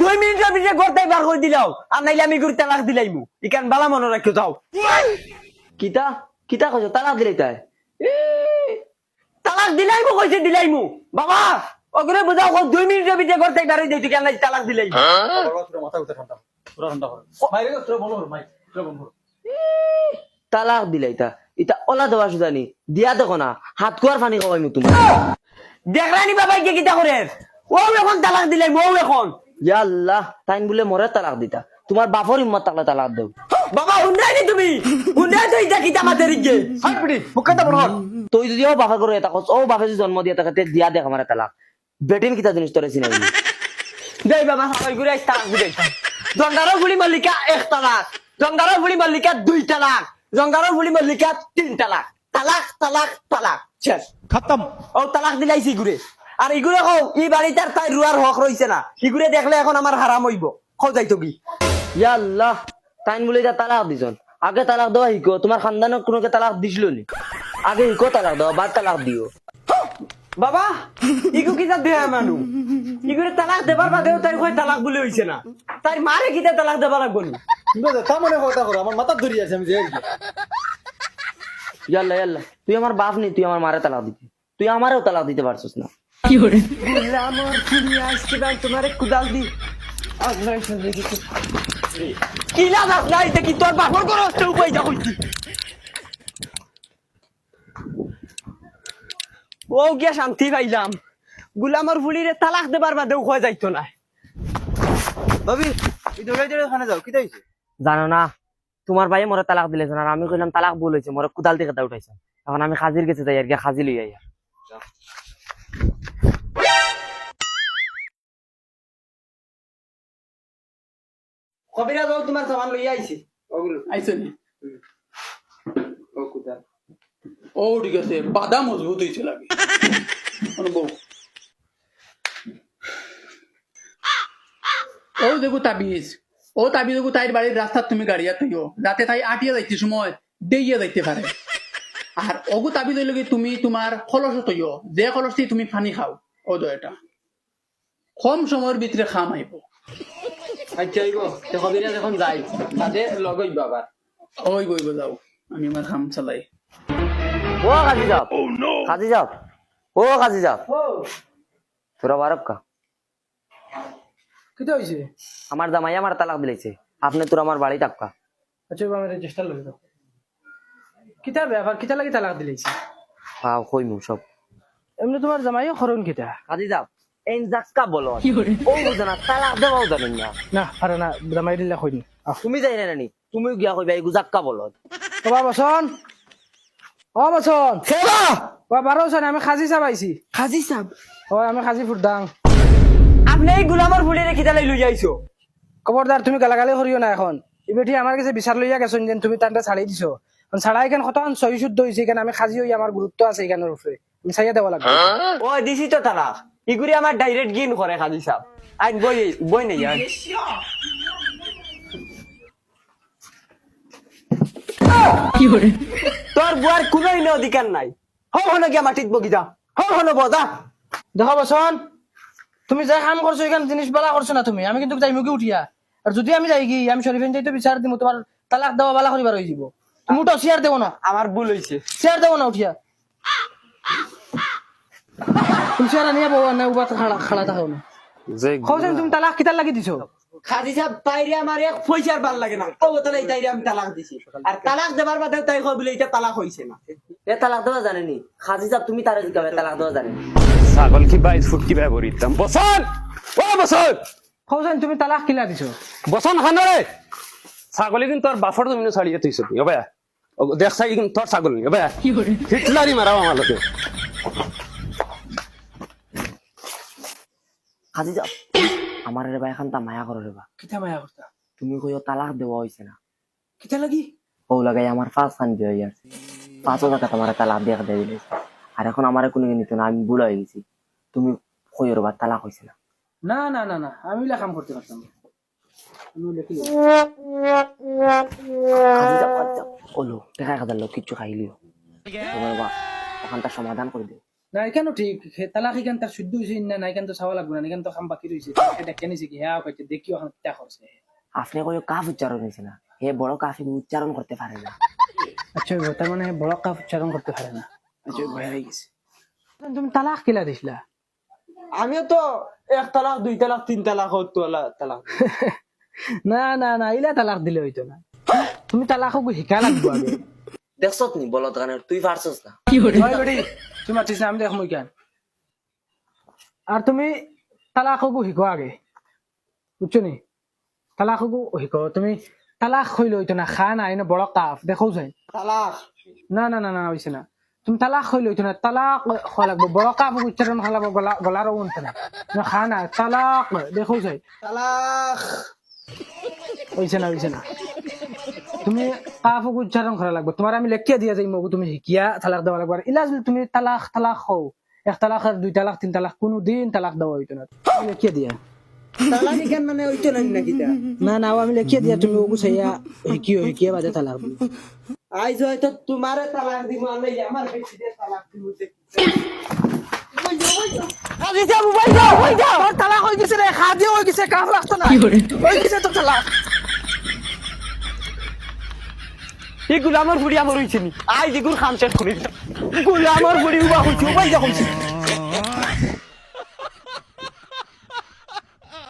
দুই মিনিটের ভিতরে বার করে দিলাও আর নাইলে আমি ইগুরে তালাক দিলাইমু। ইকান বালা মনে যাও। কিতা? কিতা কইছো? তালাক দিলে তাই? তালাক দিলাইমু কইছে দিলাইমু। বাবা ওগুলো বুঝাও দুই মিনিটের ভিতরে বার হয়ে দিই তুই কেন তালাক দিলাইমু তোরা মাথা উঠে ঠান্ডা ঠান্ডা কর মাই তোরা বলো মাই তোরা বলো তালাক দিলে ইতা ওলা দেওয়া সুদানি দিয়া দেখো না হাত কুয়ার পানি খাওয়াইমু তোমার দেখলানি বাবা কে কিতা করে ও এখন তালাক দিলাইমু ও এখন। ইয়া আল্লাহ তাইন বলে মরে তালাক দিতা। তোমার বাপর হিম্মত থাকলে তালাক দেও। বাবা হুন্ডাই নি তুমি? হুন্ডাই তো ইটা কিতা মাতে রিগে হাই পিটি মুখটা বড় তুই যদি ও বাপে করে এটা কস ও বাপে যদি জন্ম দিয়া থাকে তে দিয়া দেখ আমার তালাক। বেটিন কিতা জিনিস তোরে চিনাই দেই বাবা সবাই ঘুরে আইস তালাক দিলাই জঙ্গারও গুলি মল্লিকা এক তালাক। জঙ্গারও গুলি মল্লিকা দুই তালাক। জঙ্গারও গুলি মল্লিকা তিন তালাক। তালাক তালাক তালাক। শেষ। খতম। ও তালাক দিলাইছি ইগুরে আর ইগুরে কও ই বাড়িতে আর তাই রুয়ার হক রইছে না। ইগুরে দেখলে এখন আমার হারাম হইব। খাও যাইতো কি? ইয়া আল্লাহ তাইন বলে এটা তালাক দিছন। আগে তালাক দেওয়া শিকো তোমার খানদানক কোনোকে তালাক দিছিল নি? আগে শিকো তালাক দেওয়া বাদ তালাক দিও। বাবা ইগু কিতা দেয়া মানু ইগুরে তালাক দেবার বাদেও তাই কই তালাক বলে হইছে না? তাই মারে কিতা তালাক দেবা লাগবো নি? তা মনে কথা করো আমার মাথা ধরি আছে আমি যে ইয়াল্লা ইয়াল্লা তুই আমার বাপ নি তুই আমার মারে তালাক দিতে। তুই আমারও তালাক দিতে পারছিস না। ও গিয়া শান্তি পাইলাম। গুলামর ফুলিরে তালাক দেবার বাদেও খোয়া যাইতো না। ভাবি যাও কি জানো না তোমার ভাই মরে তালাক দিলে আর আমি কইলাম তালাক ভুল হয়েছে মরে কুদাল থেকে তা উঠাইছে। এখন আমি খাজির গেছে যাই আর কি খাজি লই আই কবিরা যাও তোমার সামান লইয়া আইছি। ওগুলো আইসো নি? ও কুদাল ও ঠিক আছে বাদা মজবুত হয়েছে লাগে। শোনো ও দেখো তাবিজ। ও তাবিজ দেখো তাইর বাড়ির রাস্তা তুমি গাড়িয়া তুইও রাতে তাই আটিয়া যাইতে সময় দেইয়া যাইতে পারে। আর অগু তাবিজ হইলে কি তুমি তোমার খলস তৈও যে খলস দিয়ে তুমি পানি খাও ও দয়টা কম সময়ের ভিতরে খাম আইব আচ্ছা আইব তে কবিরা যখন যাই। তাতে লগই বাবার ওই বইব যাও। আমি আমার খাম চালাই। ও খাজি যাও খাজি যাও ও খাজি যাও তোরা বারব কা। কিতা হয়েছে আমার জামাই আমার তালাক দিলাইছে। আপনি তোর আমার বাড়ি আচ্ছা আমি লই দাও কিতা ব্যাপার কিতা লাগি তালাক দিলাইছে। পাও কইমু সব। এমনি তোমার জামাইও খরণ কিতা। খাজি যাও। এন জাক্কা বলো। ও বুঝে তালাক দেওয়াও জানেন না। না পারে না জামাই দিলে কইন তুমি যাই না নানি তুমিও গিয়া কইবা এই জাক্কা বলো। বাবা বসন ও বসন সেবা! ও বারো বসন আমি খাজি চাবাইছি খাজি সাব ও আমি খাজি ফুরদাং আপনি এই গুলামর ফুলিরে খিদা লাই লই আইছো। খবরদার তুমি গালাগালি করিও না এখন। এবেটি আমার কাছে বিচার লইয়া গেছেন যেন তুমি তানটা ছাড়াই দিছো। ছাড়া এখান কতক্ষণ সহি শুদ্ধ হয়েছে এখানে আমি খাজি হই আমার গুরুত্ব আছে এখানের উপরে। আমি ছাইয়া দেওয়া লাগবে। ও দিছি তো তালাক ইগুরি আমার ডাইরেক্ট গিন করে খাজি বই বই নেই আইন। তোর বুয়ার কোনো অধিকার নাই। হো হনো গিয়া মাটিত বগিদা হো হনো বদা দেখো বসন তুমি যাই কাম করছ এখানে জিনিস বালা করছ না তুমি। আমি কিন্তু যাই মুখে উঠিয়া। আর যদি আমি যাই গিয়ে আমি শরীফেন যাইতে বিচার দিব তোমার তালাক দেওয়া বালা করিবার হয়ে যাব। উঠো চেয়ার দেবো না। আমার ভুল হইছে। চেয়ার দেবো না উঠিয়া। তুমি আনিয়া বউ না উবা খাড়া খাড়া থাকো না। কখন তুমি তালাক কিতার লাগি দিছো? খাজি সাহেব তাইরে আমার এক পয়সার ভালো লাগে না। ও তাহলে তাইরে আমি তালাক দিছি। আর তালাক দেবার বাদে তাই কয় বলে এটা তালাক হইছে না। এ তালাক দেওয়া জানেনি। খাজি যাও তুমি তারে জিকাবে তালাক দেওয়া জানেনি। ছাগল কি বাইশ ফুট কি ব্যবহার ইতাম বসন! ও বসন! কখন তুমি তালাক কিলা দিছো? বসন খানরে ছাগলি কিন্তু তোর বাফর তুমি ছাড়িয়ে তুই সবি হবে দেখ চাই কিন্তু তোর ছাগল নি হবে হিটলারি মারাও আমার লোকে। যাও। আমার রে ভাই এখন তা মায়া করো রে বা। কিতা মায়া করতা? তুমি কইও তালাক দেওয়া হইছে না। কিতা লাগি? ও লাগাই আমার পাঁচ খান দিয়ে পাঁচ টাকা তোমার তালাক দিয়ে দিয়ে দিলে আর এখন আমার কোনো নিত না আমি ভুল হয়ে গেছি। তুমি কইও রে বা তালাক হইছে না। না না না না আমি এলা কাম করতে পারতাম না। আমি লেখি লই। খাজি যাও খাজি যাও ওলো দেখা এক হাজার লোক কিচ্ছু খাইলিও ওখানটা সমাধান করে দিও না এখানো ঠিক। তালাক এখান তার শুদ্ধ হয়েছে না না এখান তো চাওয়া লাগবে না এখান তো খাম বাকি রয়েছে দেখে নিছে কি? হ্যাঁ কইতে দেখিও এখন ত্যাগ করছে। আপনি কাফ উচ্চারণ হয়েছে না। হে বড় কাফি উচ্চারণ করতে পারে না। আচ্ছা তার মানে বড় কাপ উচ্চারণ করতে পারে না। আচ্ছা ভয় হয়ে গেছে। তুমি তালাক কিলা দিছিলা? আমিও তো এক তালাক দুই তালাক তিন তালাক হোক তোলা তালাক। না না না ইলা তালাক দিলে হইতো না। তুমি তালাক শিকা লাগবো আগে দেখছ নি বলত গানের তুই পারছস না। হয় বেটি, তুমি মাতিস না আমি দেখমই কেন আর তুমি তালাককো শিকো আগে। বুঝছ নি তালাককো শিকো। তুমি তালাক হইলে হইতো না খা না বড় কাফ দেখো যাই তালাক? না না না না হইছে না। তুমি তালাক হইলে হইতো না তালাক হওয়া লাগবো। বড় কাফ উচ্চারণ হওয়া লাগবো গলা গলার উনতে না। খা না তালাক। দেখো যাই তালাক? হইছে না হইছে না। তুমি কাফ উচ্চারণ করা লাগবে। তোমার আমি লেখিয়া দিয়া যাই মগু তুমি শিকিয়া তালাক দেওয়া লাগবে। ইলা যদি তুমি তালাক তালাক হও। এক তালাক আর দুই তালাক তিন তালাক কোনো দিন তালাক দেওয়া হইতো না। আমি লেখিয়া দিয়া। মানে না না আমি লেখিয়া দিয়া তুমি ওগু চাইয়া শিকিও শিকিয়া বাদে তালাক দিও। আইজ হয়তো তোমারে তালাক দিব আমি আমার বেশি দিয়ে তালাক দিব তোর তালাক হয়ে গেছে রে খা হয়ে গেছে কাফ লাগতো না। হয়ে গেছে তো তালাক। এই গুলামর বুড়ি আমার হইছে নি। যে গুড় খাম শেষ করি গুলামর বুড়ি উবা হইছে উবাই যা হইছে।